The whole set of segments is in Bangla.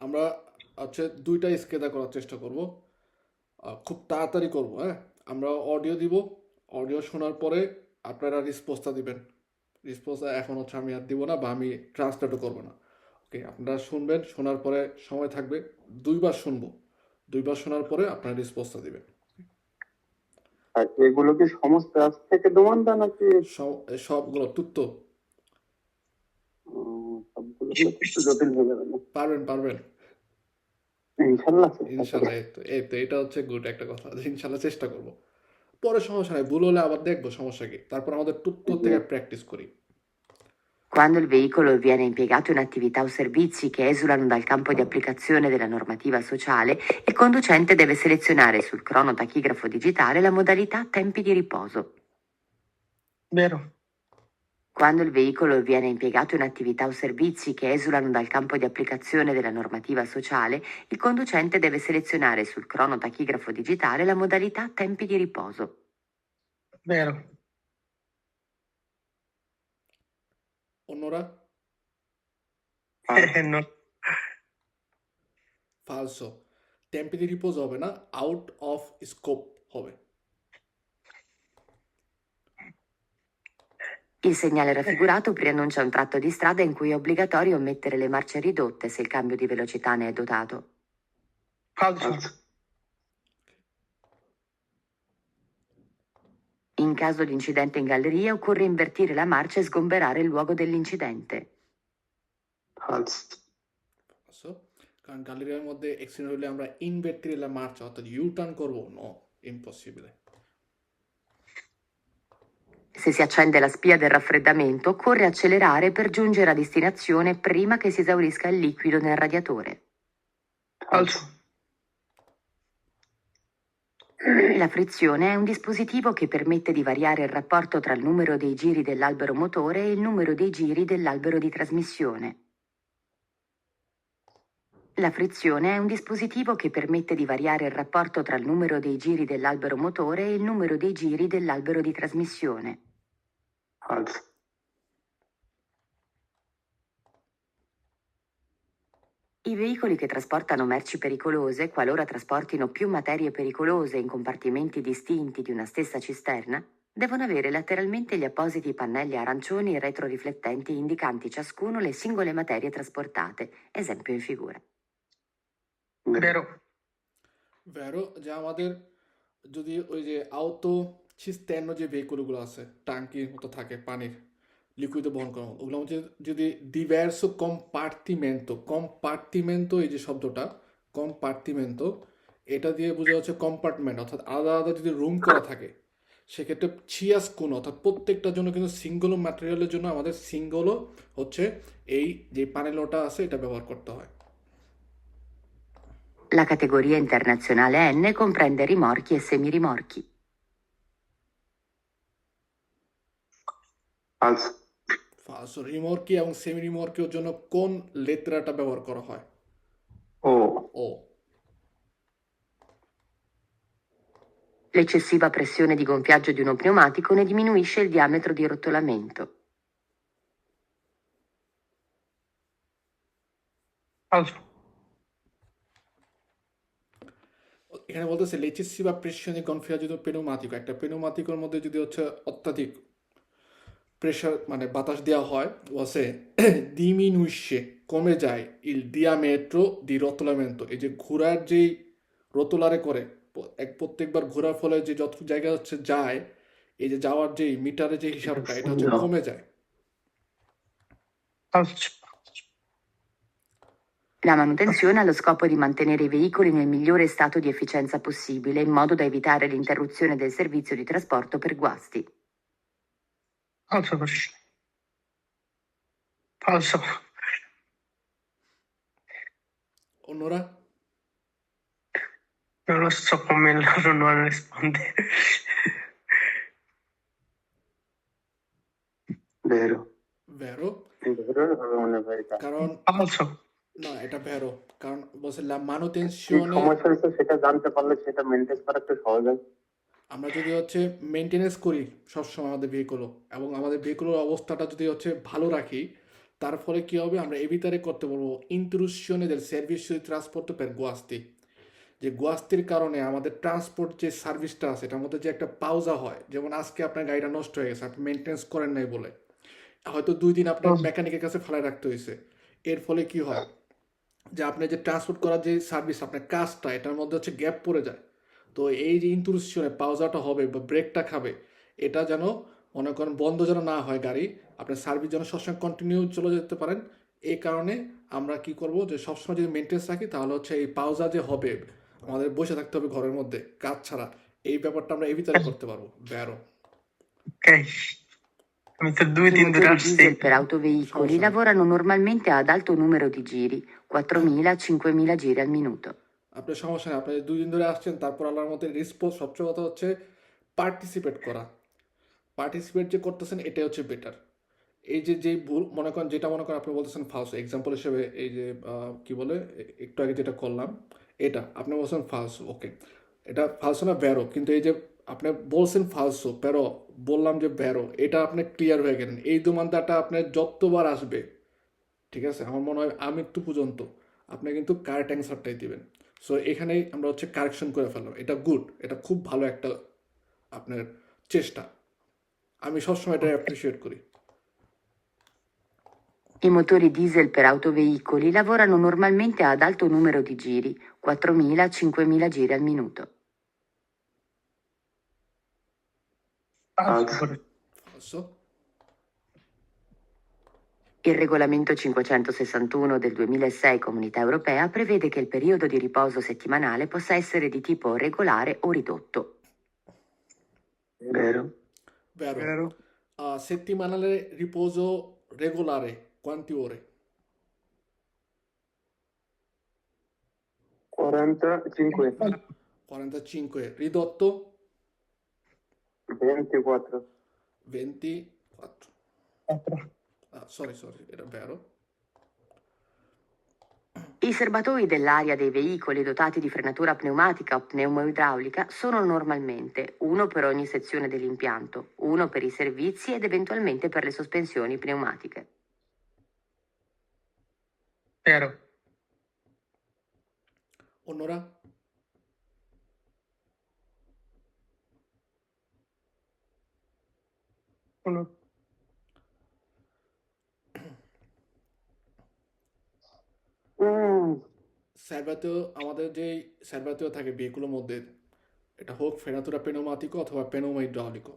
আমরা হচ্ছে দুইটা স্কেদা করার চেষ্টা করব। খুব তাড়াতাড়ি করব হ্যাঁ? আমরা অডিও দিব অডিও শোনার পরে আপনারা রেসপন্সটা দিবেন। রেসপন্সটা এখন হচ্ছে আমি আর দিব না বা আমি ট্রান্সলেটও করব না। ওকে আপনারা শুনবেন শোনার পরে সময় থাকবে দুইবার শুনব। দুইবার শোনার পরে আপনারা রেসপন্সটা দিবেন। আর এগুলো কি সমস্ত আজ থেকে দোমানটা নাকি? সবগুলো তুত্ত। পারবেন পারবেন ইনশাল্লাহ ইনশাল্লাহ এই তো এই তো এটা হচ্ছে গুড একটা কথা যে ইনশাল্লাহ চেষ্টা করব পরে সমস্যা নাই ভুল হলে আবার দেখবো সমস্যা কি তারপর আমাদের টুত্ত থেকে প্র্যাকটিস করি Quando il veicolo viene impiegato in attività o servizi che esulano dal campo di applicazione della normativa sociale, il conducente deve selezionare sul cronotachigrafo digitale la modalità tempi di riposo. Vero. Quando il veicolo viene impiegato in attività o servizi che esulano dal campo di applicazione della normativa sociale, il conducente deve selezionare sul cronotachigrafo digitale la modalità tempi di riposo. Vero. অন্যরা Eh, no. ফালসো টেম্পি দি রিপোজ হবে না আউট অফ স্কোপ হবে Il segnale raffigurato preannuncia un tratto di strada in cui è obbligatorio mettere le marce ridotte se il cambio di velocità ne è dotato. Falso. In caso di incidente in galleria occorre invertire la marcia e sgomberare il luogo dell'incidente. ফালস ফালসো কারণ গ্যালারির মধ্যে অ্যাক্সিডেন্ট হলে আমরা ইনভের্টিলা মার্চ অর্থাৎ ইউ টার্ন করবো no impossible Se si accende la spia del raffreddamento occorre accelerare per giungere a destinazione prima che si esaurisca il liquido nel radiatore. Falso. La frizione è un dispositivo che permette di variare il rapporto tra il numero dei giri dell'albero motore e il numero dei giri dell'albero di trasmissione. La frizione è un dispositivo che permette di variare il rapporto tra il numero dei giri dell'albero motore e il numero dei giri dell'albero di trasmissione ফালস I veicoli che trasportano merci pericolose, qualora trasportino più materie pericolose in compartimenti distinti di una stessa cisterna, devono avere lateralmente gli appositi pannelli arancioni retroriflettenti indicanti ciascuno le singole materie trasportate, esempio in figura. Vero. ভ্যারো যে আমাদের যদি ওই যে আউটো সিস্টেন্ন যে ভেহিকুলগুলো আছে টাঙ্কির মতো থাকে, পানির লিকুইড বহন করা ওগুলো হচ্ছে যদি ডিভার্সো কম্পার্টিমেন্টো কম্পার্টিমেন্টো এই যে শব্দটা কম্পার্টিমেন্টো এটা দিয়ে বোঝা হচ্ছে কম্পার্টমেন্ট অর্থাৎ আলাদা আলাদা যদি রুম করা থাকে, সেক্ষেত্রে ছিয়াস কোন অর্থাৎ প্রত্যেকটার জন্য কিন্তু সিঙ্গল ম্যাটেরিয়ালের জন্য আমাদের সিঙ্গলও হচ্ছে এই যে পানেলোটা আছে, এটা ব্যবহার করতে হয় La categoria internazionale N comprende rimorchi e semirimorchi. ফালস first রিমোর্কি এবং সেমি রিমোর্কির জন্য কোন লেত্রাটা ব্যবহার করা হয় ও ও L'eccessiva pressione di gonfiaggio di uno pneumatico ne diminuisce il diametro di rotolamento. Falso. এখানে বলতেছে লেচিসি বা প্রেশনে কনফিয়ার যদি পেনোমাতিক একটা পেনোমাতিকের মধ্যে যদি হচ্ছে অত্যাধিক প্রেশার মানে বাতাস দেওয়া হয় ওয়াসে ডিমিনুইশে কমে যায় ইল ডিয়ামেট্রো দি রতলামেন্টো এই যে ঘোরার যেই রতলারে করে প- এক প্রত্যেকবার ঘোরার ফলে যে যত জায়গা হচ্ছে যায় এই যে যাওয়ার যে মিটারে যে হিসাবটা এটা হচ্ছে কমে যায় Falso. La manutenzione ha lo scopo di mantenere i veicoli nel migliore stato di efficienza possibile in modo da evitare l'interruzione del servizio di trasporto per guasti. অন্যরা? Non lo so come loro non rispondere. হয় এটা। কারণ Falso. না এটা ভ্যারো কারণ বলছে লা কি সমস্যা হয়েছে সেটা জানতে পারলে সেটা মেনটেন করা একটু সহজ হয়। আমরা যদি হচ্ছে মেনটেনেন্স করি সবসময় আমাদের ভেহিকুলও এবং আমাদের ভেহিকুলের অবস্থাটা যদি হচ্ছে ভালো রাখি তার ফলে কি হবে? আমরা evitare করতে পারব intrusione del servizio di trasporto per guasti যে গুয়াস্তির কারণে আমাদের ট্রান্সপোর্ট যে সার্ভিসটা আছে এটার মধ্যে যে একটা পাউজা হয় যেমন আজকে আপনার গাড়িটা নষ্ট হয়ে গেছে আপনি মেনটেন্স করেন নাই বলে। হয়তো দুই দিন আপনার মেকানিকের কাছে ফেলায় রাখতে হয়েছে। এর ফলে কি হয়? যে আপনি যে ট্রান্সপোর্ট করার যে সার্ভিস আপনার কাজটা এটার মধ্যে হচ্ছে গ্যাপ পড়ে যায়। তো এই যে ইন্টুরুশনে পাউজাটা হবে বা ব্রেকটা খাবে এটা যেন মনে করেন বন্ধ যেন না হয় গাড়ি আপনার সার্ভিস যেন সবসময় কন্টিনিউ চলে যেতে পারেন। এই কারণে আমরা কি করব যে সবসময় যদি মেনটেন্স রাখি তাহলে হচ্ছে এই পাউজা যে হবে আমাদের বসে থাকতে হবে ঘরের মধ্যে কাজ ছাড়া। এই ব্যাপারটা আমরা এভিতারে করতে পারব ব্যারো। Per autoveicoli lavorano normalmente ad alto numero di giri, 4.000-5.000 giri al minuto. আপনার সমস্যা নেই। আপনি দুই দিন ধরে আসছেন, তারপর আল্লাহর মধ্যে রেসপন্স সবচেয়ে কথা হচ্ছে পার্টিসিপেট করা। পার্টিসিপেট যে করতেছেন, এটাই হচ্ছে বেটার এই যে যে ভুল, মনে করেন যেটা মনে করেন আপনি বলতেছেন ফালসো এক্সাম্পল হিসেবে এই যে কি বলে একটু আগে যেটা করলাম, এটা, আপনি বলছেন ফালসো ওকে এটা ফালসো না ব্যারো কিন্তু এই যে আপনি বলছেন ফালসো প্যারো বললাম যে ব্যারো এটা আপনি ক্লিয়ার হয়ে গেলেন। এই দোমানদাটা আপনার যতবার আসবে, ঠিক আছে? আমার মনে হয় আমৃত্যু পর্যন্ত, আপনি কিন্তু কারেক্ট অ্যান্সারটাই দিবেন। সো এখানেই আমরা হচ্ছে কারেকশন করে ফেললাম এটা গুড এটা খুব ভালো একটা আপনার চেষ্টা আমি সবসময় এটা অ্যাপ্রিসিয়েট করি I motori diesel per autoveicoli lavorano normalmente ad alto numero di giri, 4.000-5.000 giri al minuto. Falso. Il regolamento 561 del 2006 Comunità Europea prevede che il periodo di riposo settimanale possa essere di tipo regolare o ridotto. Vero? Vero. Vero. Uh, settimanale riposo regolare, quante ore? 45. 45. Ridotto? 24. 24. 4 ah, sorry sorry era vero I serbatoi dell'aria dei veicoli dotati di frenatura pneumatica o pneumoidraulica sono normalmente uno per ogni sezione dell'impianto, uno per i servizi ed eventualmente per le sospensioni pneumatiche. Vero. Onora Uno. সার্ভাতেও আমাদের যে সার্ভাতেও থাকে বিয়েগুলোর মধ্যে, এটা হোক ফেনাতুরা পেনোমাতিকো অথবা পেনোমা ইড্রাউলিকো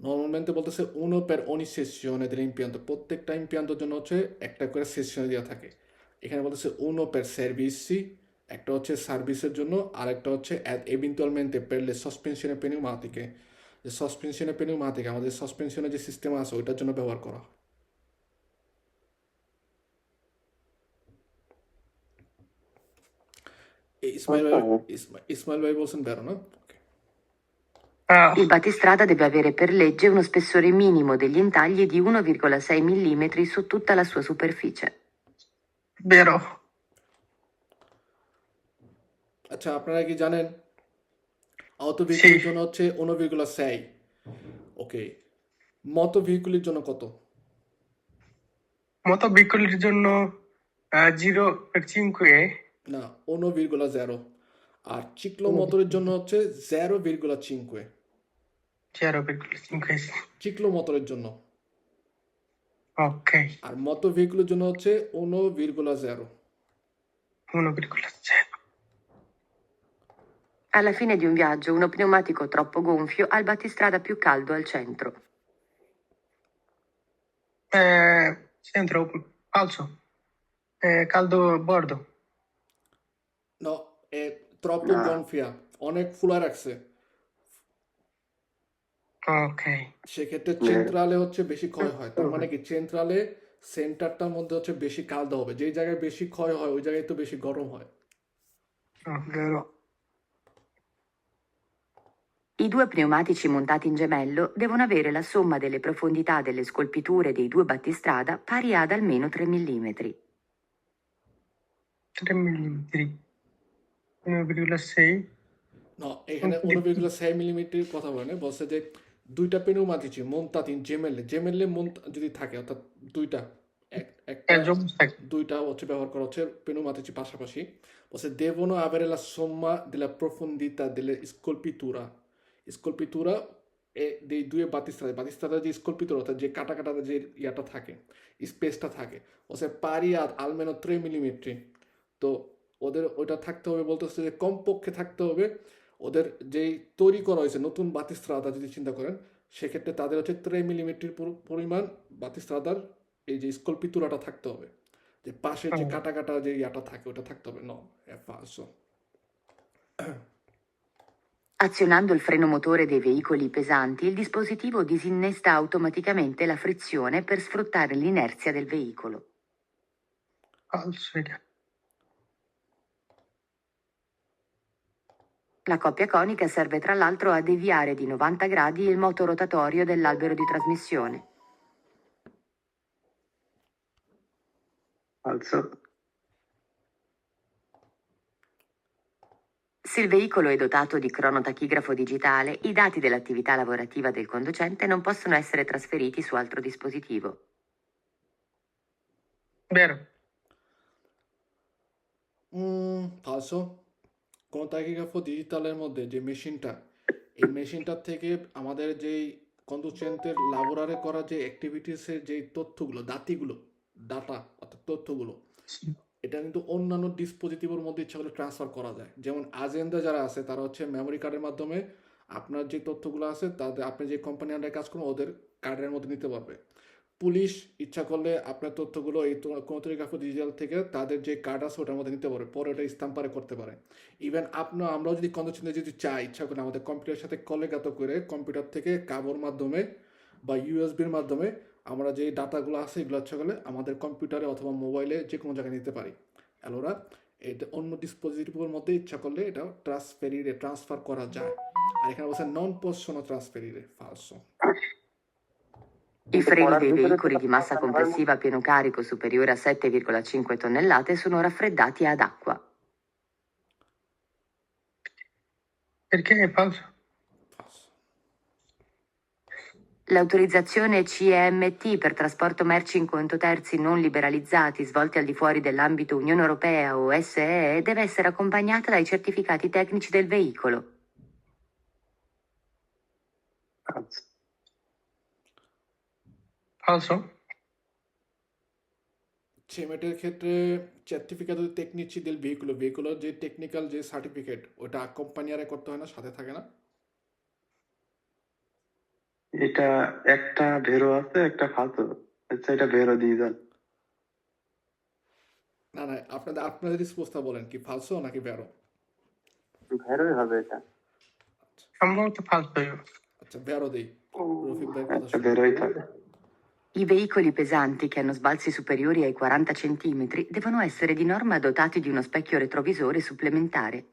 নর্মালmente বলতেছে uno per ogni sessione dell'impianto প্রত্যেকটা ইম্পিয়ান্তর জন্য হচ্ছে একটা করে সেশনে দেওয়া থাকে। এখানে বলতেছে uno per servizi, একটা হচ্ছে সার্ভিসের জন্য আর একটা হচ্ছে eventualmente per le sospensioni pneumatiche যে সসপেনশনে pneumatiche, আমাদের সসপেনশনের যে সিস্টেম আছে, ওইটার জন্য ব্যবহার করা হয়। ইসমাইল ভাই ইসমা- ইসমাইল ভাই বলছেন বেরো না Ah, Il battistrada deve avere per legge uno spessore minimo degli intagli di 1,6 mm su tutta la sua superficie. vero. আচ্ছা আপনারা কি জানেন অটো ভেহিকুলের জন্য হচ্ছে উনবিগুলা সাই ওকে মতো ভেহিকুলের জন্য কত Moto piccoli giorno eh, giro per 5 না উনবিগুলা জিরো আর চিকলো মোটরের জন্য হচ্ছে জিরো বিরগুলা চিনকুয়ে 0,5 চিকলো মোটরের জন্য ok আর মতো ভেহিকুলের জন্য হচ্ছে উনবিরগুলা zero 1,0 Alla fine di un viaggio uno pneumatico troppo gonfio ha il battistrada più caldo al centro. eh, centro falso eh, caldo bordo না এ ট্রপো না। গনফিয়া অনেক ফুলা রাখছে ok সেক্ষেত্রে চেন্ট্রালে হচ্ছে বেশি ক্ষয় হয় তার মানে কি চেন্ট্রালে সেন্টারটার মধ্যে হচ্ছে বেশি কালদা হবে যেই জায়গায় বেশি ক্ষয় হয় ওই জায়গায় তো বেশি গরম হয় Oh, vero I due pneumatici montati in gemello devono avere la somma delle profondità delle scolpiture dei due battistrada pari ad almeno 3 mm. 3 mm 1,6 না এখানে উনবিগুলো ছয় মিলিমিটার কথা বলে বলছে যে দুইটা পেনু মাতিছি মন্তাতিন জেমেলে। জেমেলে মন যদি থাকে অর্থাৎ দুইটা giusto. দুইটা হচ্ছে ব্যবহার করা হচ্ছে pneumatici পাশাপাশি। বলছে devono avere la somma della profondità delle scolpitura scolpitura e dei due যে scolpitura অর্থাৎ যে কাটা কাটা যে ইয়াটা থাকে স্পেসটা থাকে। বলছে পারি আর almeno 3 মিলিমিটার। তো ওদের ওইটা থাকতে হবে বলতেছে যে কমপক্ষে থাকতে হবে ওদের যেই তৈরি করা হয়েছে নতুন বাতিস্ত্রাদা যদি চিন্তা করেন সেক্ষেত্রে তাদের হচ্ছে ত্রে মিলিমিটার পরিমাণ বাতিস্ত্রাদার এই যে স্কল্পিতুরাটা থাকতে হবে যে পাশের যে হুম। কাটা কাটা যে ইয়াটা থাকে ওটা থাকতে হবে ন è falso Azionando il freno motore dei veicoli pesanti, il dispositivo disinnesta automaticamente la frizione per sfruttare l'inerzia del veicolo. Falso. La coppia conica serve tra l'altro a deviare di 90 gradi il moto rotatorio dell'albero di trasmissione. Falso. Se il veicolo è dotato di cronotachigrafo digitale, i dati dell'attività lavorativa del conducente non possono essere trasferiti su altro dispositivo. Vero. Um, falso কোন তাকিগ্রাফো ডিজিটালের মধ্যে, যে মেশিনটা এই মেশিনটার থেকে আমাদের যেই কন্ডুসেন্টের লাবোরারে করা যে অ্যাক্টিভিটিসের যে তথ্যগুলো, দাতিগুলো ডাটা অর্থাৎ তথ্যগুলো, এটা কিন্তু অন্যান্য ডিসপোজিটিভের মধ্যে ইচ্ছা করলে ট্রান্সফার করা যায়। যেমন আজেন্ডা যারা আছে, তারা হচ্ছে মেমোরি কার্ডের মাধ্যমে আপনার যে তথ্যগুলো আছে, তাদের, আপনি যে কোম্পানি আন্ডারে কাজ করেন ওদের কার্ডের মধ্যে নিতে পারবে। পুলিশ ইচ্ছা করলে আপনার তথ্যগুলো এই কোনোগ্রাফি ডিজিটাল থেকে তাদের যে কার্ড আছে ওটার মধ্যে নিতে পারে, পরে ওটা স্টাম্পারে করতে পারে। ইভেন আপনার আমরাও যদি কন্ডিশনে যদি চাই, ইচ্ছা করে আমাদের কম্পিউটারের সাথে কলেগাত করে কম্পিউটার থেকে কাবর মাধ্যমে বা ইউএসবির মাধ্যমে আমরা যে ডাটাগুলো আছে এগুলো ইচ্ছা করলে আমাদের কম্পিউটারে অথবা মোবাইলে যে কোনো জায়গায় নিতে পারি। অ্যালোরা এটা অন্য ডিসপোজিটিভের মধ্যে ইচ্ছা করলে এটা ট্রান্সফেরিরে ট্রান্সফার করা যায়। আর এখানে বলছে নন possono trasferire falso I freni dei veicoli di massa complessiva a pieno carico superiore a 7,5 tonnellate sono raffreddati ad acqua. Perché è falso L'autorizzazione CEMT per trasporto merci in conto terzi non liberalizzati svolti al di fuori dell'ambito Unione Europea o SEE deve essere accompagnata dai certificati tecnici del veicolo. Falso? চেমেটের ক্ষেত্রে সার্টিফিকেট টেকনিচি del veicolo vehiculo যে টেকনিক্যাল যে সার্টিফিকেট ওটা কোম্পানিয়ারে করতে হয় না সাথে থাকে না? এটা একটা ভেরো আছে একটা ফালতু আচ্ছা এটা ভেরো দিয়ে দেন। না না আপনাদের আপনাদের স্পোজটা বলেন কি ফালসো নাকি ব্যারো ভেরোই হবে এটা। সম্ভবত falso আচ্ছা ব্যারো দেই। রফিক ভাই কথা শুনুন ভেরোই থাকে। I veicoli pesanti che hanno sbalzi superiori ai 40 cm devono essere di norma dotati di uno specchio retrovisore supplementare.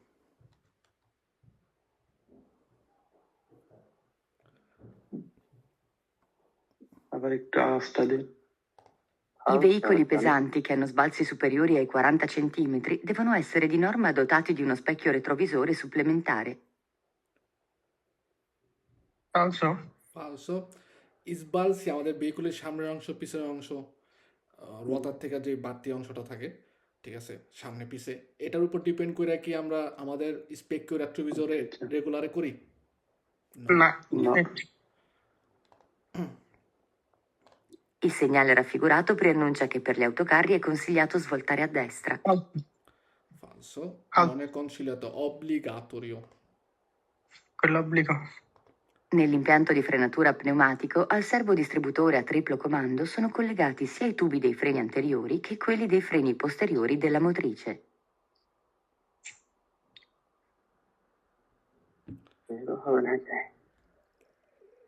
I veicoli pesanti che hanno sbalzi superiori ai 40 cm devono essere di norma dotati di uno specchio retrovisore supplementare. Falso. Falso. ইসবালসি আমাদের ভেহিকুলের সামনের অংশ পিছনের অংশ রতার থেকে যে বাড়তি অংশটা থাকে ঠিক আছে সামনে পিছে এটার উপর ডিপেন্ড করে কি আমরা আমাদের স্পেকিও রেট্রোভিজরে রেগুলারে করি. Eh, Il segnale raffigurato preannuncia che per gli autocarri è consigliato svoltare a destra. Falso. Ah. non è consigliato obbligatorio Quell'obbligo. Nell'impianto di frenatura pneumatico al servodistributore a triplo comando sono collegati sia i tubi dei freni anteriori che quelli dei freni posteriori della motrice.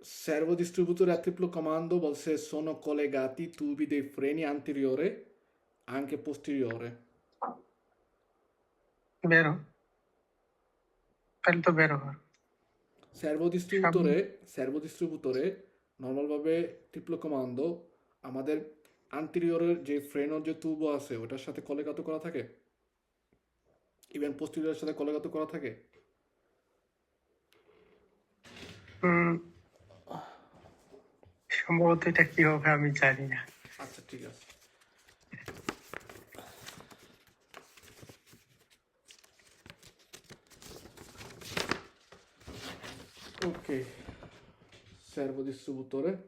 Servodistributore a triplo comando vuol dire sono collegati i tubi dei freni anteriore anche posteriore. Vero? Tanto vero. Servo ডিস্ট্রিবিউটরে servo ডিস্ট্রিবিউটরে নর্মালভাবে ট্রিপলো কমান্ডো আমাদের আন্টেরিয়রের যে ফ্রেনের যে তুব আছে ওটার সাথে কলেগাত করা থাকে? ইভেন পোস্টেরিয়রের সাথে কলেগাত করা থাকে? সম্ভবত এটা কি হবে আমি জানি না। আচ্ছা ঠিক আছে। Ok, servo distributore.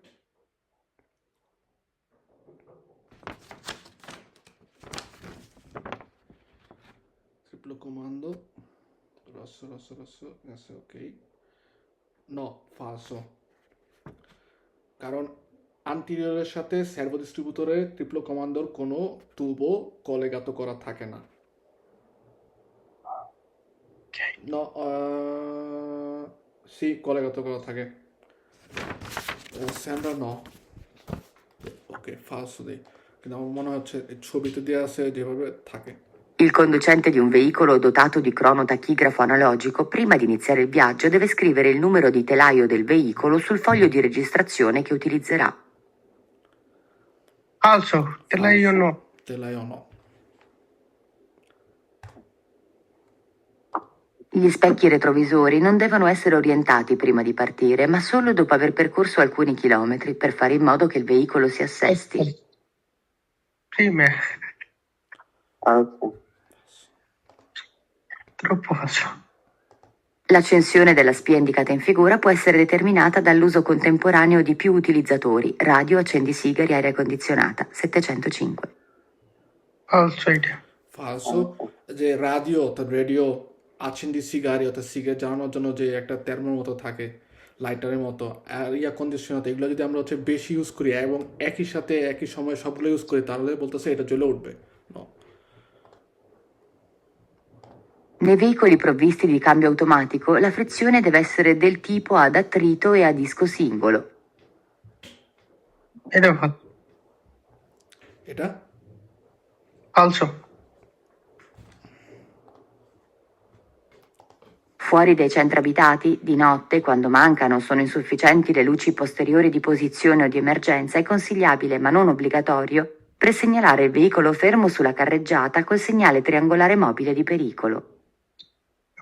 Triplo comando. Rosso, rosso, rosso. Adesso ok. No, falso. কারণ আন্টিরিয়রের সাথে সার্ভো ডিস্ট্রিবিউটরে ট্রিপলো কমান্ডোর কোনো তুবো কলেগাত করা থাকে না No, eh, sì, collegato con la che eh, sembra no. Ok, falso dei. Che da মনে হচ্ছে এই ছবিতে দেওয়া আছে যেভাবে থাকে Il conducente di un veicolo dotato di cronotachigrafo analogico, prima di iniziare il viaggio, deve scrivere il numero di telaio del veicolo sul foglio di registrazione che utilizzerà. Falso, te la io no. Te l'hai o no? Gli specchi retrovisori non devono essere orientati prima di partire, ma solo dopo aver percorso alcuni chilometri per fare in modo che il veicolo si assesti. Prima. Ah, Troppo facile. L'accensione della spia indicata in figura può essere determinata dall'uso contemporaneo di più utilizzatori, radio, accendisigari, aria condizionata, 705. Outside. Falso. Radio, radio আছেন্দি সিগারি অর্থাৎ সিগারেট জ্বালানোর জন্য যে একটা তেরমোর মতো থাকে লাইটারের মতো আর ইয়া কন্ডিশনার এগুলো যদি আমরা হচ্ছে বেশি ইউজ করি এবং একই সাথে একই সময় সবগুলো ইউজ করি তাহলে বলতেছে এটা জ্বলে উঠবে. Nei veicoli provvisti di cambio automatico, la frizione deve essere del tipo ad attrito e a disco singolo. এটা. এটা Falso. Fuori dai centri abitati, di notte, quando mancano o sono insufficienti le luci posteriori di posizione o di emergenza, è consigliabile, ma non obbligatorio, presegnalare il veicolo fermo sulla carreggiata col segnale triangolare mobile di pericolo.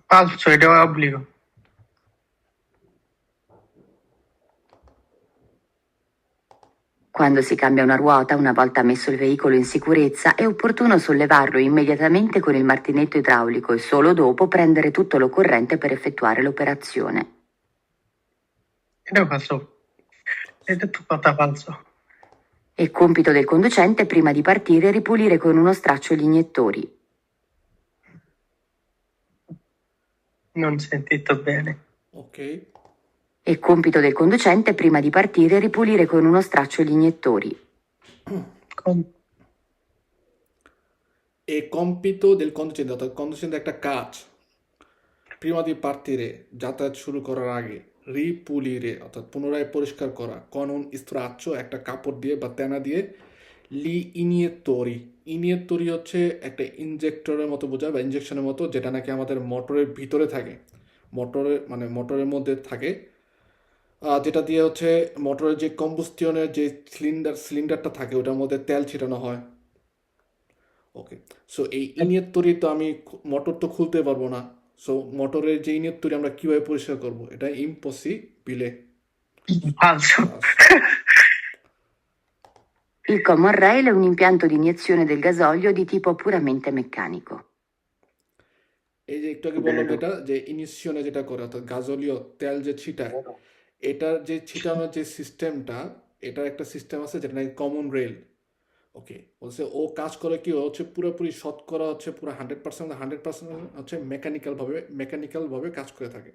Falso, এটা obbligo. Quando si cambia una ruota, una volta messo il veicolo in sicurezza, è opportuno sollevarlo immediatamente con il martinetto idraulico e solo dopo prendere tutto l'occorrente per effettuare l'operazione. È compito del conducente prima di partire ripulire con uno straccio gli iniettori. Non sentito bene. Ok. È compito del conducente prima di partire ripulire con uno straccio gli iniettori. Con- e compito del conducente অর্থাৎ কন্ডুসেন্টের একটা কাজ প্রিমা দিয়ে পার্টিরে যাতায়াত শুরু করার আগে রিপুলিরে অর্থাৎ পুনরায় পরিষ্কার করা কনন স্ত্রাচ্য একটা কাপড় দিয়ে বা তেনা দিয়ে লি ইনিয়েত্তরি ইনিয়েত্তরি হচ্ছে একটা ইনজেক্টরের মতো বোঝায় বা ইনজেকশনের মতো যেটা নাকি আমাদের মোটরের ভিতরে থাকে মোটরের মানে মোটরের মধ্যে থাকে যেটা দিয়ে হচ্ছে মোটরের যে কম্বুস্টিয়নের যে সিলিন্ডার সিলিন্ডারটা থাকে ওটার মধ্যে তেল ছিটানো হয় ওকে সো এই ইনিয়ের তরি তো আমি মোটর তো খুলতে পারব না সো মোটরের যে ইনিয়ের তরি আমরা কীভাবে পরিষ্কার করব এটা ইম্পসিবিলে. Il common rail è un impianto di iniezione del gasolio di tipo puramente meccanico. এই যে একটু আগে বললাম যেটা যে ইনিশিয়নে যেটা করে অর্থাৎ গাজলীয় তেল যে ছিটায় এটার যে ছিটানোর যে সিস্টেমটা এটার একটা সিস্টেম আছে যেটা নাকি কমন রেল ওকে বলছে ও কাজ করে কি হচ্ছে পুরোপুরি শতকরা হচ্ছে পুরো হান্ড্রেড পার্সেন্ট হান্ড্রেড পার্সেন্ট হচ্ছে মেকানিক্যাল ভাবে মেকানিক্যাল ভাবে কাজ করে থাকে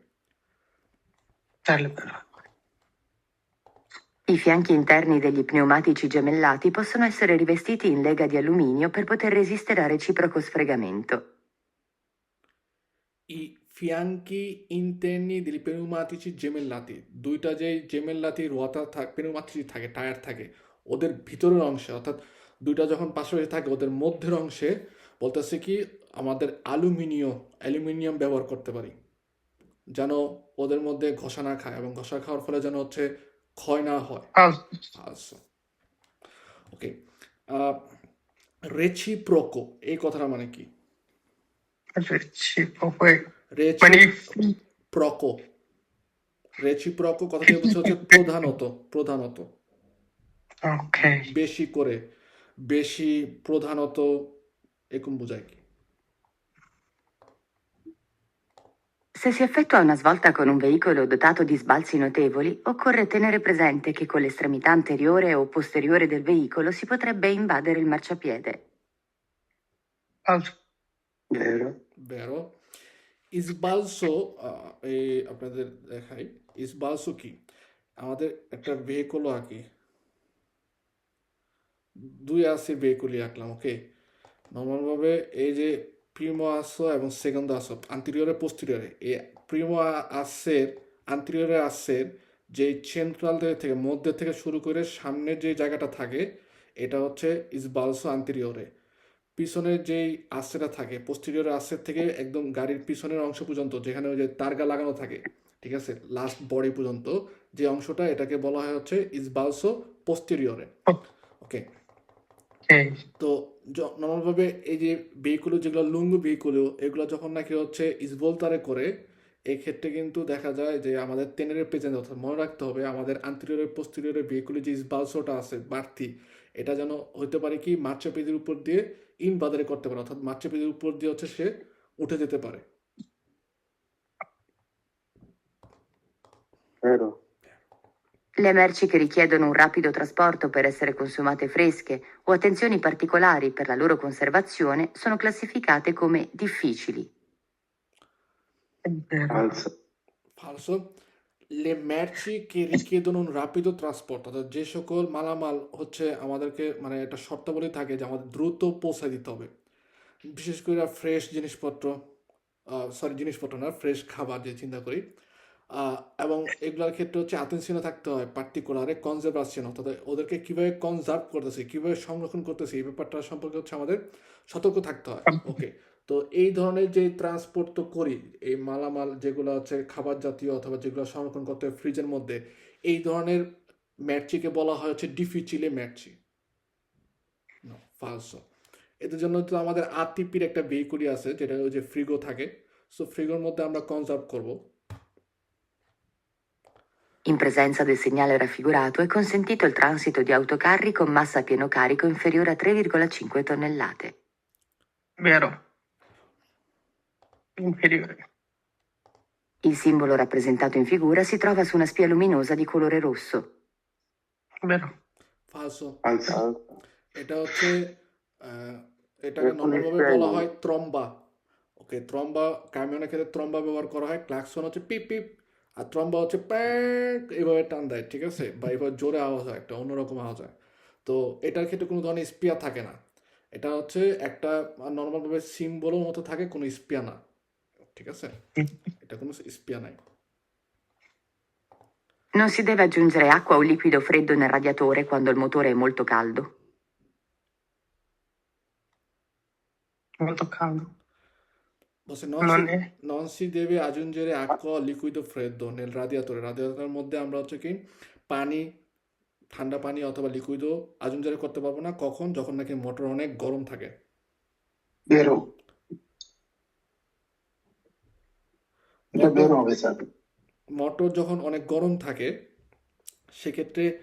I fianchi interni degli pneumatici gemellati possono essere rivestiti in lega di alluminio per poter resistere a reciproco sfregamento. i fianchi interni degli pneumatici gemellati দুইটা যে জেমেল্লাতি রোয়াতা থাকে pneumatici থাকে টায়ার থাকে ওদের ভিতরের অংশে অর্থাৎ দুইটা যখন পাশাপাশি থাকে ওদের মধ্যের অংশে বলতেছে কি আমাদের অ্যালুমিনিয়াম অ্যালুমিনিয়াম ব্যবহার করতে পারি। যেন ওদের মধ্যে ঘষা না খায় এবং ঘষা খাওয়ার ফলে যেন হচ্ছে ক্ষয় না হয়। Falso. আচ্ছা। ওকে। রেচিপ্রোকো এই কথাটা মানে কি. রেচি প্রকো রেচিপ্রকো কথাটি হচ্ছে হচ্ছে প্রধানত প্রধানত ok. বেশি করে বেশি প্রধানত এরকম বোঝায় কি Se si effettua una svolta con un veicolo dotato di sbalzi notevoli, occorre tenere presente che con l'estremità anteriore o posteriore del veicolo si potrebbe invadere il marciapiede. falso, vero, vero ইসবালসো এই আপনাদের দেখাই ইসবালসো কি? আমাদের একটা ভেহিকল আঁকি। দুই আসে ভেহিকলই আঁকলাম ওকে নর্মালভাবে এই যে প্রিমো আসো এবং সেকেন্ড আসো আন্তিরিয়রে পোস্টিরিয়রে এই প্রিমো আসের আন্তরিয়রে আসের যে সেন্ট্রাল থেকে, মধ্যে থেকে শুরু করে সামনের যে জায়গাটা থাকে, এটা হচ্ছে ইসবালসো আন্তিরিয়রে পিছনের যেই আশ্রেটা থাকে পোস্টেরিয়র আশ্রের থেকে একদম গাড়ির পিছনের অংশ পর্যন্ত যেখানে ওই যে তারগা লাগানো থাকে ঠিক আছে? লাস্ট বডি পর্যন্ত যে অংশটা এটাকে বলা হয় হচ্ছে ইসবালসো পোস্টেরিয়রে ওকে তো নর্মালভাবে এই যে ভেহিকুলো যেগুলো লুঙ্গু ভেহিকুলো এগুলো যখন নাকি হচ্ছে ইসবলতারে করে এই ক্ষেত্রে কিন্তু দেখা যায় যে আমাদের টেনের প্রেজেন্ট অর্থাৎ মনে রাখতে হবে আমাদের আন্তরিয়রের পোস্টেরিয়রের ভেহিকুলে যে ইসবালসোটা আছে বাড়তি এটা যেন হইতে পারে কি মার্চাপেদের উপর দিয়ে ইন বাদারে করতে পারে অর্থাৎ মার্চাপেদের উপর দিয়ে হচ্ছে সে উঠে যেতে পারে vero, Le merci che richiedono un rapido trasporto per essere consumate fresche o attenzioni particolari per la loro conservazione sono classificate come difficili. vero, falso, falso Le merci che richiedono un rapido trasporto অর্থাৎ যে সকল মালামাল হচ্ছে আমাদেরকে মানে একটা শর্তাবলী থাকে যে আমাদের দ্রুত পৌঁছায় দিতে হবে। বিশেষ করে ফ্রেশ জিনিসপত্র সরি জিনিসপত্র না ফ্রেশ খাবার যে চিন্তা করি এবং এগুলোর ক্ষেত্রে হচ্ছে আতেনশীলও থাকতে হয় পার্টিকুলারে কনজারভেশন অর্থাৎ ওদেরকে কীভাবে কনজার্ভ করতেছে কীভাবে সংরক্ষণ করতেছে এই ব্যাপারটা সম্পর্কে হচ্ছে আমাদের সতর্ক থাকতে হয়। ওকে তো এই ধরনের যে ট্রান্সপোর্ট তো করি এই মালামাল যেগুলো হচ্ছে খাবার জাতীয় অথবা যেগুলো সংরক্ষণ করতে হয় ফ্রিজের মধ্যে এই ধরনের ম্যাটচিকে বলা হয় হচ্ছে ডিফিচিলে ম্যাটচি। ফালসো এদের জন্য তো আমাদের আরটিপির একটা ভেহিকুলই আছে যেটা ওই যে ফ্রিগো থাকে। সো ফ্রিগোর মধ্যে আমরা কনজার্ভ করব। In presenza del segnale raffigurato è consentito il transito di autocarri con massa a pieno carico inferiore a 3,5 tonnellate. vero, inferiore, Il simbolo rappresentato in figura si trova su una spia luminosa di colore rosso. vero, ফালসো falso, এটা হচ্ছে আহ, এটাকে এরকম নর্মালভাবে একটা- বলা হয় ত্রম্বা ওকে ত্রম্বা কামিয়নের ক্ষেত্রে ত্রম্বা ব্যবহার করা হয় ক্লাকসন হচ্ছে পিপ পিপ আর ত্রম্বা হচ্ছে প্যাক এভাবে টান দেয় ঠিক আছে বা এভাবে জোরে আওয়াজ হয় একটা অন্যরকম আওয়াজ হয় তো এটার ক্ষেত্রে কোনো ধরনের স্পিয়া থাকে না এটা হচ্ছে একটা নর্মালভাবে সিম্বলের মতো থাকে কোনো স্পিয়া না ঠিক আছে এটা কোনো স্পিয়া নাই Non si deve aggiungere acqua o liquido freddo nel radiatore quando il motore è molto caldo. molto caldo, Si deve aggiungere acqua o liquido freddo nel radiatore মধ্যে আমরা হচ্ছে কি পানি ঠান্ডা পানি অথবা লিকুইডও আজুঞ্জারে করতে পারব না কখন? যখন নাকি মোটর অনেক গরম থাকে. মোটর যখন অনেক গরম থাকে সেক্ষেত্রে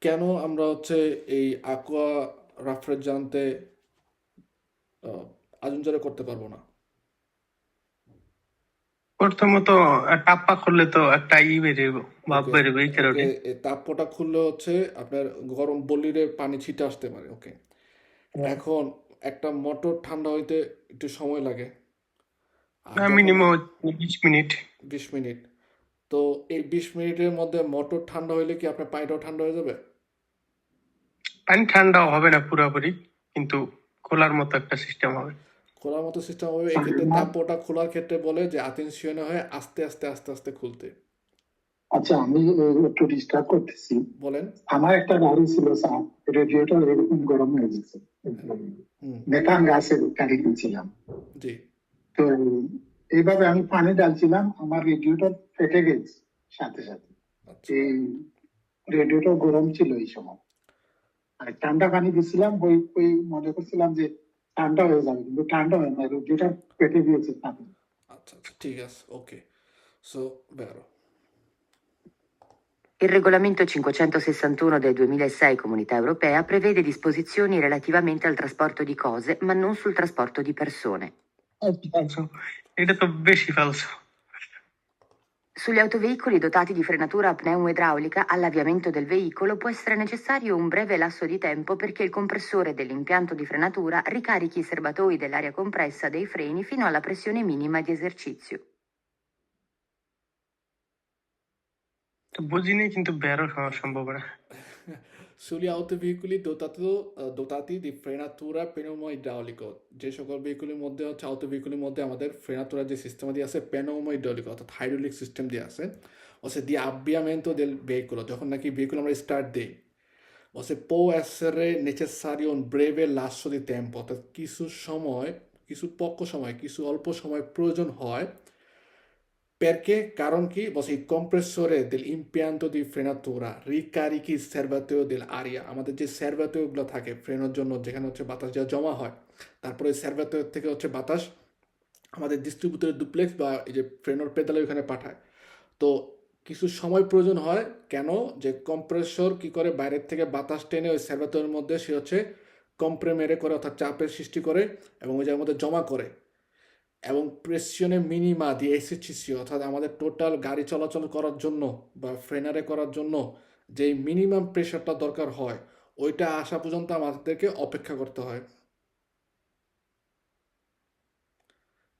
কেন আমরা হচ্ছে এই aqua রাফ্রিজারেন্টে আজুঞ্জারে করতে পারব না? প্রথমত টাপ্পা করলে তো একটা ই ভাব এই কারণে তাপটা খুললে হচ্ছে আপনার গরম বলিরে পানি ছিটে আসতে পারে ওকে? এখন একটা মোটর ঠান্ডা হইতে একটু সময় লাগে। মিনিমাম বিশ মিনিট। বিশ মিনিট। তো এই বিশ মিনিটের মধ্যে মোটর ঠান্ডা হইলে কি আপনার পানিটাও ঠান্ডা হয়ে যাবে? পানি ঠান্ডা হবে না পুরোপুরি কিন্তু খোলার মতো একটা সিস্টেম হবে। খোলার মতো সিস্টেম হবে। এই ক্ষেত্রে তাপটা খোলার ক্ষেত্রে বলে যে আতেনশিয়নে হয় আস্তে আস্তে আস্তে আস্তে খুলতে। আচ্ছা আমি একটু ডিস্টার্ব করতেছি। বলেন। আমার একটা গাড়ি ছিল স্যার রেডিওটা এরকম গরম হয়ে গেছে। মেথান গাছের গাড়ি কিনছিলাম। জি। তো এইভাবে আমি পানি ডালছিলাম আমার রেডিওটা ফেটে গেছে সাথে সাথে। আচ্ছা। এই রেডিওটা গরম ছিল এই সময়। আর ঠান্ডা পানি দিছিলাম ওই ওই মনে করছিলাম যে ঠান্ডা হয়ে যাবে কিন্তু ঠান্ডা হয় না রেডিওটা ফেটে গিয়েছে পানি আচ্ছা আচ্ছা ঠিক আছে okay so vero Il regolamento 561 del 2006 Comunità Europea prevede disposizioni relativamente al trasporto di cose, ma non sul trasporto di persone. ফালসো এটা তো বেশি ফালসো Sugli autoveicoli dotati di frenatura a pneumoidraulica all'avviamento del veicolo può essere necessario un breve lasso di tempo perché il compressore dell'impianto di frenatura ricarichi i serbatoi dell'aria compressa dei freni fino alla pressione minima di esercizio. তো বুঝিনি কিন্তু বেরো হওয়ার সম্ভাবনা Sugli autoveicoli dotati, eh, dotati di frenatura pneumoidraulico যে সকল ভেহিকুলের মধ্যে হচ্ছে autoveicoli মধ্যে আমাদের frenatura যে সিস্টেম দিয়ে আছে pneumoidraulico অর্থাৎ হাইড্রোলিক সিস্টেম দিয়ে আছে ওসে di avviamento del veicolo যখন নাকি ভেহিকুল আমরা স্টার্ট দিই ওসে può essere necessario un breve lasso di tempo অর্থাৎ কিছু সময় কিছু পক্ষ সময় কিছু অল্প সময় প্রয়োজন হয় perché বসে il compressore dell'impianto di frenatura, ricarichi il serbatoio dell'aria. আমাদের যে serbatoio থাকে ফ্রেনের জন্য যেখানে হচ্ছে বাতাস যা জমা হয় তারপরে serbatoio থেকে হচ্ছে বাতাস আমাদের ডিস্ট্রিবিউটরের ডুপ্লেক্স বা এই যে ফ্রেনোর পেদালে ওখানে পাঠায় তো কিছু সময় প্রয়োজন হয় কেন যে কম্প্রেসর কি করে বাইরের থেকে বাতাস টেনে ওই সেরভেটরের মধ্যে সে হচ্ছে কম্প্রেমেরে করে অর্থাৎ চাপের সৃষ্টি করে এবং ওই জায়গার মধ্যে জমা করে এবং প্রেসিয়নে মিনিমা দিয়ে এসেছিসি, অর্থাৎ আমাদের টোটাল গাড়ি চলাচল করার জন্য বা ফ্রেনারে করার জন্য যে মিনিমাম প্রেশারটা দরকার হয়, ওইটা আসা পর্যন্ত আমাদেরকে অপেক্ষা করতে হয়।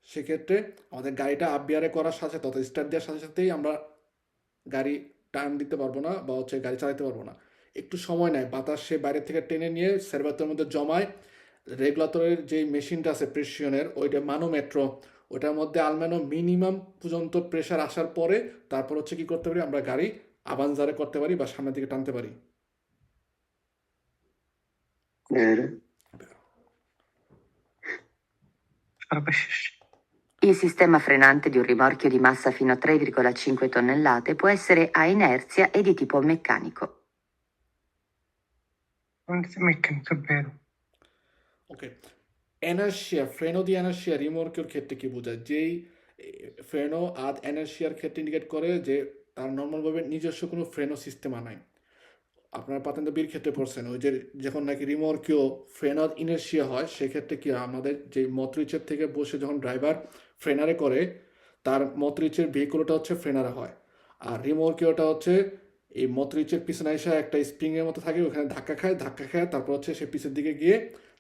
সেক্ষেত্রে আমাদের গাড়িটা আবিয়ারে করার সাথে সাথে স্টার্ট দেওয়ার সাথে সাথেই আমরা গাড়ি টার্ন দিতে পারব না বা হচ্ছে গাড়ি চালাতে পারব না। একটু সময় নেয়, বাতাস সে বাইরে থেকে টেনে নিয়ে সার্ভারের মধ্যে জমায় রেগুলেটরের যে মেশিনটা আছে প্রেসিয়নের ওইটা মানোমেট্রো ওটার মধ্যে আলমেনো মিনিমাম পর্যন্ত প্রেশার আসার পরে তারপর হচ্ছে কি করতে পারি আমরা গাড়ি আবানজারে করতে পারি বা সামনের দিকে টানতে পারি Bene. সারাটা শেষ Il sistema frenante di un rimorchio di massa fino a 3,5 tonnellate può essere a inerzia e di tipo meccanico. Mechanical বেরো ওকে এনার্শিয়া ফ্রেনো দি এনার্শিয়া রিমোর্কের ক্ষেত্রে কি বোঝায়? যেই ফ্রেনো আর এনার্শিয়ার ক্ষেত্রে ইন্ডিকেট করে যে তার নর্মালভাবে নিজস্ব কোনো ফ্রেনো সিস্টেম আনায় আপনার পাতেন্দ্র বীর ক্ষেত্রে পড়ছেন, ওই যে যখন নাকি রিমোর্কিও ফ্রেনার ইনার্শিয়া হয়, সেক্ষেত্রে কি? আমাদের যে মতরিচের থেকে বসে যখন ড্রাইভার ফ্রেনারে করে, তার মতরিচের ভেহিকুলটা হচ্ছে ফ্রেনারে হয়। আর রিমোর্কিওটা হচ্ছে এই মতরিচের পিছনে এসে একটা স্প্রিংয়ের মতো থাকে, ওখানে ধাক্কা খায় ধাক্কা খায়, তারপর হচ্ছে সে পিছের দিকে গিয়ে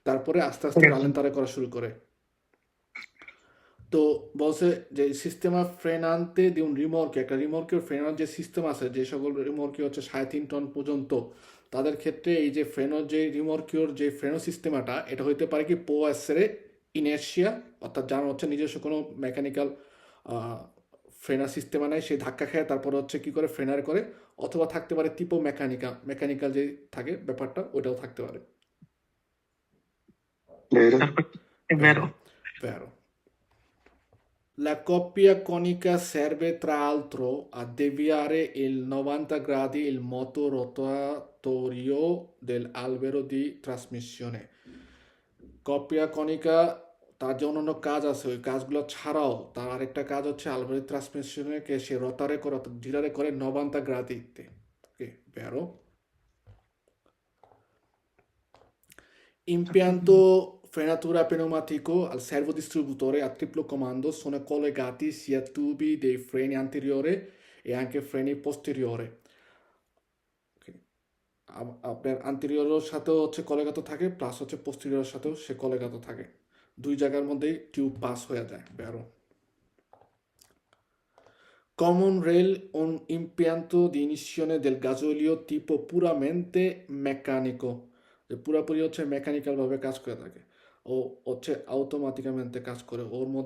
তারপরে আস্তে আস্তে রালেন তারা করা শুরু করে। তো বলছে যে সিস্টেমা ফ্রেন আনতে un rimorchio একটা রিমর্কের ফ্রেনার যে সিস্টেম আছে যে সকল রিমর্কি হচ্ছে সাড়ে তিন টন পর্যন্ত তাদের ক্ষেত্রে এই যে ফ্রেনোর যে রিমর্কিওর যে ফ্রেনো সিস্টেমাটা এটা হইতে পারে কি পো অ্যাসেরে ইনার্শিয়া অর্থাৎ যার হচ্ছে নিজস্ব কোনো মেকানিক্যাল ফ্রেনার সিস্টেমা নাই সে ধাক্কা খায় তারপর হচ্ছে কি করে ফ্রেনার করে অথবা থাকতে পারে টিপো মেকানিকা মেকানিক্যাল যে থাকে ব্যাপারটা ওটাও থাকতে পারে। Bene. তারপর বেরো Vero. La coppia conica serve tra l'altro a deviare il 90 gradi il moto rotatorio dell'albero di trasmissione. কপিয়া Konika তার যে অন্যান্য কাজ আছে ওই কাজগুলো ছাড়াও তার আরেকটা কাজ হচ্ছে আলবেরি ট্রান্সমিশনকে সে রতারে করে অর্থাৎ জিরারে করে নবান্তা গ্রাদিতে ওকে vero Impianto frenatura pneumatico al servo distributore a triplo comando sono collegati sia tubi dei freni anteriore e anche freni posteriore. আপনার anterior সাথেও হচ্ছে কলেগাতো থাকে প্লাস হচ্ছে posterior সাথেও সে কলেগাতো থাকে দুই জায়গার মধ্যেই টিউব পাস হয়ে যায় Common rail un impianto di inizione del gasolio tipo puramente meccanico যে পুরোপুরি হচ্ছে মেকানিক্যাল ভাবে কাজ করে থাকে ও হচ্ছে অটোমেটিকামেন্টে কাজ করে ওর মধ্যে